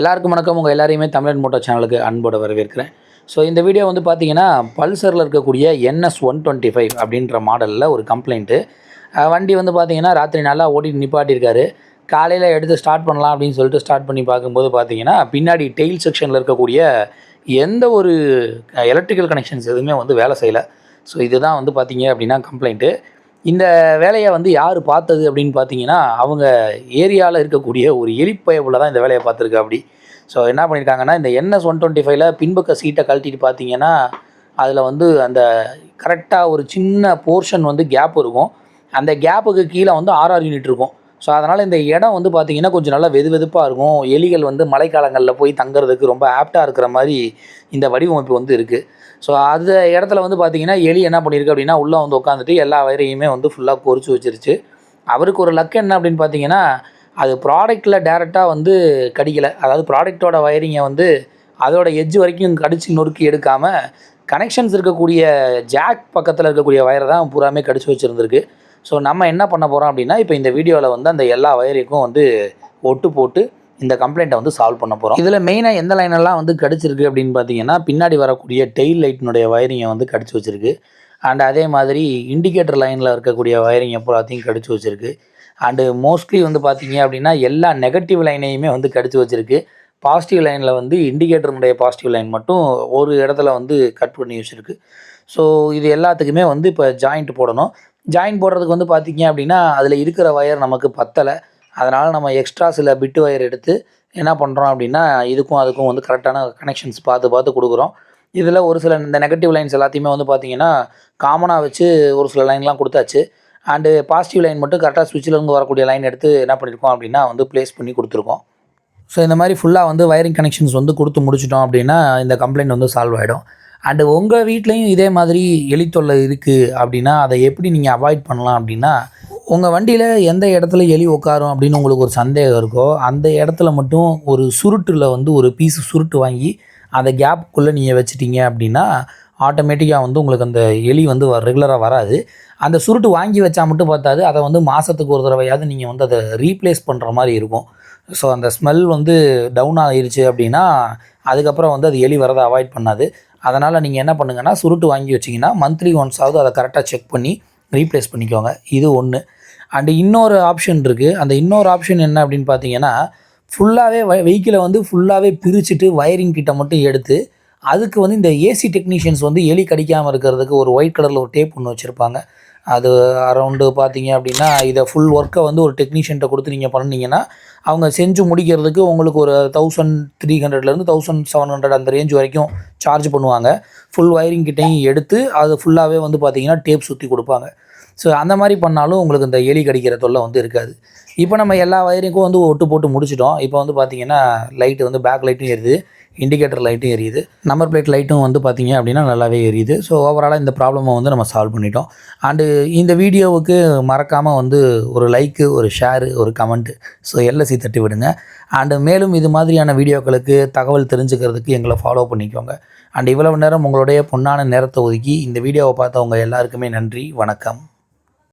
எல்லாருக்கும் வணக்கம். உங்கள் எல்லாரையுமே தமிழன் மோட்டோ சேனலுக்கு அன்போடு வரவேற்கிறேன். ஸோ இந்த வீடியோ வந்து பார்த்தீங்கன்னா பல்சரில் இருக்கக்கூடிய என்எஸ் ஒன் டுவெண்ட்டி ஃபைவ் அப்படின்ற மாடலில் ஒரு கம்ப்ளைண்ட்டு வண்டி வந்து பார்த்தீங்கன்னா ராத்திரி நல்லா ஓட்டிட்டு நிப்பாட்டியிருக்காரு. காலையில் எடுத்து ஸ்டார்ட் பண்ணலாம் அப்படின்னு சொல்லிட்டு ஸ்டார்ட் பண்ணி பார்க்கும்போது பார்த்தீங்கன்னா பின்னாடி டெயில் செக்ஷனில் இருக்கக்கூடிய எந்த ஒரு எலக்ட்ரிக்கல் கனெக்ஷன்ஸ் எதுவுமே வந்து வேலை செய்யலை. ஸோ இதுதான் வந்து பார்த்தீங்க அப்படின்னா கம்ப்ளைண்ட்டு இந்த வேலையை வந்து யார் பார்த்தது அப்படின்னு பார்த்தீங்கன்னா அவங்க ஏரியாவில் இருக்கக்கூடிய ஒரு எலிப்பயவில் தான் இந்த வேலையை பார்த்துருக்கு அப்படி. ஸோ என்ன பண்ணியிருக்காங்கன்னா இந்த என்எஸ் ஒன் டுவெண்ட்டி ஃபைவ்ல பின்பக்க சீட்டை கழட்டிட்டு பார்த்தீங்கன்னா அதில் வந்து அந்த கரெக்டாக ஒரு சின்ன போர்ஷன் வந்து கேப் இருக்கும். அந்த கேப்புக்கு கீழே வந்து ஆர்ஆர் யூனிட் இருக்கும். ஸோ அதனால் இந்த இடம் வந்து பார்த்திங்கன்னா கொஞ்சம் நல்லா வெது வெதுப்பாக இருக்கும். எலிகள் வந்து மழைக்காலங்களில் போய் தங்குறதுக்கு ரொம்ப ஆப்டாக இருக்கிற மாதிரி இந்த வடிவமைப்பு வந்து இருக்குது ஸோ அந்த இடத்துல வந்து பார்த்திங்கன்னா எலி என்ன பண்ணியிருக்கு அப்படின்னா உள்ளே வந்து உட்காந்துட்டு எல்லா வயரையுமே வந்து ஃபுல்லாக பொறிச்சு வச்சிருச்சு. அவருக்கு ஒரு லக் என்ன அப்படின்னு பார்த்தீங்கன்னா அது ப்ராடக்ட்டில் டேரெக்டாக வந்து கடிக்கலை. அதாவது ப்ராடக்ட்டோட வயரிங்கை வந்து அதோட எஜ்ஜு வரைக்கும் கடிச்சு நொறுக்கி எடுக்காமல் கனெக்ஷன்ஸ் இருக்கக்கூடிய ஜாக் பக்கத்தில் இருக்கக்கூடிய வயரை தான் பூராமே கடிச்சு வச்சுருந்துருக்கு. ஸோ நம்ம என்ன பண்ண போகிறோம் அப்படின்னா இப்போ இந்த வீடியோவில் வந்து அந்த எல்லா வயருக்கும் வந்து ஒட்டு போட்டு இந்த கம்ப்ளைண்ட்டை வந்து சால்வ் பண்ண போகிறோம் இதில் மெயினாக எந்த லைனெல்லாம் வந்து கடிச்சிருக்கு அப்படின்னு பார்த்தீங்கன்னா பின்னாடி வரக்கூடிய டெயில் லைட்டினுடைய வயரிங்கை வந்து கடிச்சு வச்சிருக்கு. அண்ட் அதே மாதிரி இண்டிகேட்டர் லைனில் இருக்கக்கூடிய வயரிங் எல்லாத்தையும் கடிச்சு வச்சிருக்கு. அண்டு மோஸ்ட்லி வந்து பார்த்தீங்க அப்படின்னா எல்லா நெகட்டிவ் லைனையுமே வந்து கடிச்சு வச்சிருக்கு. பாசிட்டிவ் லைனில் வந்து இண்டிகேட்டருடைய பாசிட்டிவ் லைன் மட்டும் ஒரு இடத்துல வந்து கட் பண்ணி வச்சுருக்கு. ஸோ இது எல்லாத்துக்குமே வந்து இப்போ ஜாயிண்ட் போடணும். ஜாயின் போடுறதுக்கு வந்து பார்த்தீங்க அப்படின்னா அதில் இருக்கிற ஒயர் நமக்கு பத்தலை. அதனால் நம்ம எக்ஸ்ட்ரா சில பிட்டு ஒயர் எடுத்து என்ன பண்ணுறோம் அப்படின்னா இதுக்கும் அதுக்கும் வந்து கரெக்டான கனெக்ஷன்ஸ் பார்த்து பார்த்து கொடுக்குறோம். இதில் ஒரு சில இந்த நெகட்டிவ் லைன்ஸ் எல்லாத்தையுமே வந்து பார்த்திங்கன்னா காமனாக வச்சு ஒரு சில லைன்லாம் கொடுத்தாச்சு. அண்டு பாசிட்டிவ் லைன் மட்டும் கரெக்டாக சுவிட்சிலேருந்து வரக்கூடிய லைன் எடுத்து என்ன பண்ணியிருக்கோம் அப்படின்னா வந்து ப்ளேஸ் பண்ணி கொடுத்துருக்கோம். ஸோ இந்த மாதிரி ஃபுல்லாக வந்து வயரிங் கனெக்ஷன்ஸ் வந்து கொடுத்து முடிச்சிட்டோம் அப்படின்னா இந்த கம்ப்ளைண்ட் வந்து சால்வ் ஆகிடும் அண்டு உங்கள் வீட்லேயும் இதே மாதிரி எலித்தொல்லை இருக்குது அப்படின்னா அதை எப்படி நீங்கள் அவாய்ட் பண்ணலாம் அப்படின்னா உங்கள் வண்டியில் எந்த இடத்துல எலி உட்காரும் அப்படின்னு உங்களுக்கு ஒரு சந்தேகம் இருக்கோ அந்த இடத்துல மட்டும் ஒரு சுருட்டில் வந்து ஒரு பீஸ் சுருட்டு வாங்கி அந்த கேப்புக்குள்ளே நீங்கள் வச்சிட்டிங்க அப்படின்னா ஆட்டோமேட்டிக்காக வந்து உங்களுக்கு அந்த எலி வந்து ரெகுலராக வராது. அந்த சுருட்டு வாங்கி வச்சா மட்டும் பார்த்தாது அதை வந்து மாதத்துக்கு ஒரு தடவையாவது நீங்கள் வந்து அதை ரீப்ளேஸ் பண்ணுற மாதிரி இருக்கும். ஸோ அந்த ஸ்மெல் வந்து டவுன் ஆகிருச்சு அப்படின்னா அதுக்கப்புறம் வந்து அது எலி வரதை அவாய்ட் பண்ணாது. அதனால் நீங்கள் என்ன பண்ணுங்கன்னா சுருட்டு வாங்கி வச்சிங்கன்னா மந்த்லி ஒன்ஸாவது அதை கரெக்டாக செக் பண்ணி ரீப்ளேஸ் பண்ணிக்கோங்க. இது ஒன்று அண்டு இன்னொரு ஆப்ஷன் இருக்குது அந்த இன்னொரு ஆப்ஷன் என்ன அப்படின்னு பார்த்தீங்கன்னா ஃபுல்லாகவே வெஹிக்கிளை வந்து ஃபுல்லாகவே பிரிச்சுட்டு வயரிங் கிட்ட மட்டும் எடுத்து அதுக்கு வந்து இந்த ஏசி டெக்னீஷியன்ஸ் வந்து எலி கடிக்காமல் இருக்கிறதுக்கு ஒரு ஒயிட் கலரில் ஒரு டேப் ஒன்று வச்சுருப்பாங்க. அது அரௌண்டு பார்த்தீங்க அப்படின்னா இதை ஃபுல் ஒர்க்கை வந்து ஒரு டெக்னீஷியன்ட்ட கொடுத்து நீங்கள் பண்ணிங்கன்னா அவங்க செஞ்சு முடிக்கிறதுக்கு உங்களுக்கு ஒரு தௌசண்ட் த்ரீ ஹண்ட்ரட்லேருந்து தௌசண்ட் செவன் ஹண்ட்ரட் அந்த ரேஞ்ச் வரைக்கும் சார்ஜ் பண்ணுவாங்க. ஃபுல் ஒயரிங் கிட்டையும் எடுத்து அது ஃபுல்லாகவே வந்து பார்த்தீங்கன்னா டேப் சுற்றி கொடுப்பாங்க. ஸோ அந்த மாதிரி பண்ணாலும் உங்களுக்கு இந்த எலி கடிக்கிற தொல்லை வந்து இருக்காது. இப்போ நம்ம எல்லா வயரிங்க்கும் வந்து ஒட்டு போட்டு முடிச்சிட்டோம். இப்போ வந்து பார்த்தீங்கன்னா லைட்டு வந்து பேக் லைட்டும் எரியுது. இண்டிகேட்டர் லைட்டும் எரியுது. நம்பர் பிளேட் லைட்டும் வந்து பார்த்தீங்க அப்படின்னா நல்லாவே எரியுது. ஸோ ஓவராலாக இந்த ப்ராப்ளமை வந்து நம்ம சால்வ் பண்ணிட்டோம். அண்டு இந்த வீடியோவுக்கு மறக்காமல் வந்து ஒரு லைக்கு ஒரு ஷேரு ஒரு கமெண்ட்டு ஸோ எல்எஸ்சி தட்டி விடுங்க. அண்டு மேலும் இது மாதிரியான வீடியோக்களுக்கு தகவல் தெரிஞ்சுக்கிறதுக்கு எங்களை ஃபாலோ பண்ணிக்கோங்க. அண்ட் இவ்வளவு நேரம் உங்களுடைய பொன்னான நேரத்தை ஒதுக்கி இந்த வீடியோவை பார்த்தவங்க எல்லாருக்குமே நன்றி. வணக்கம்.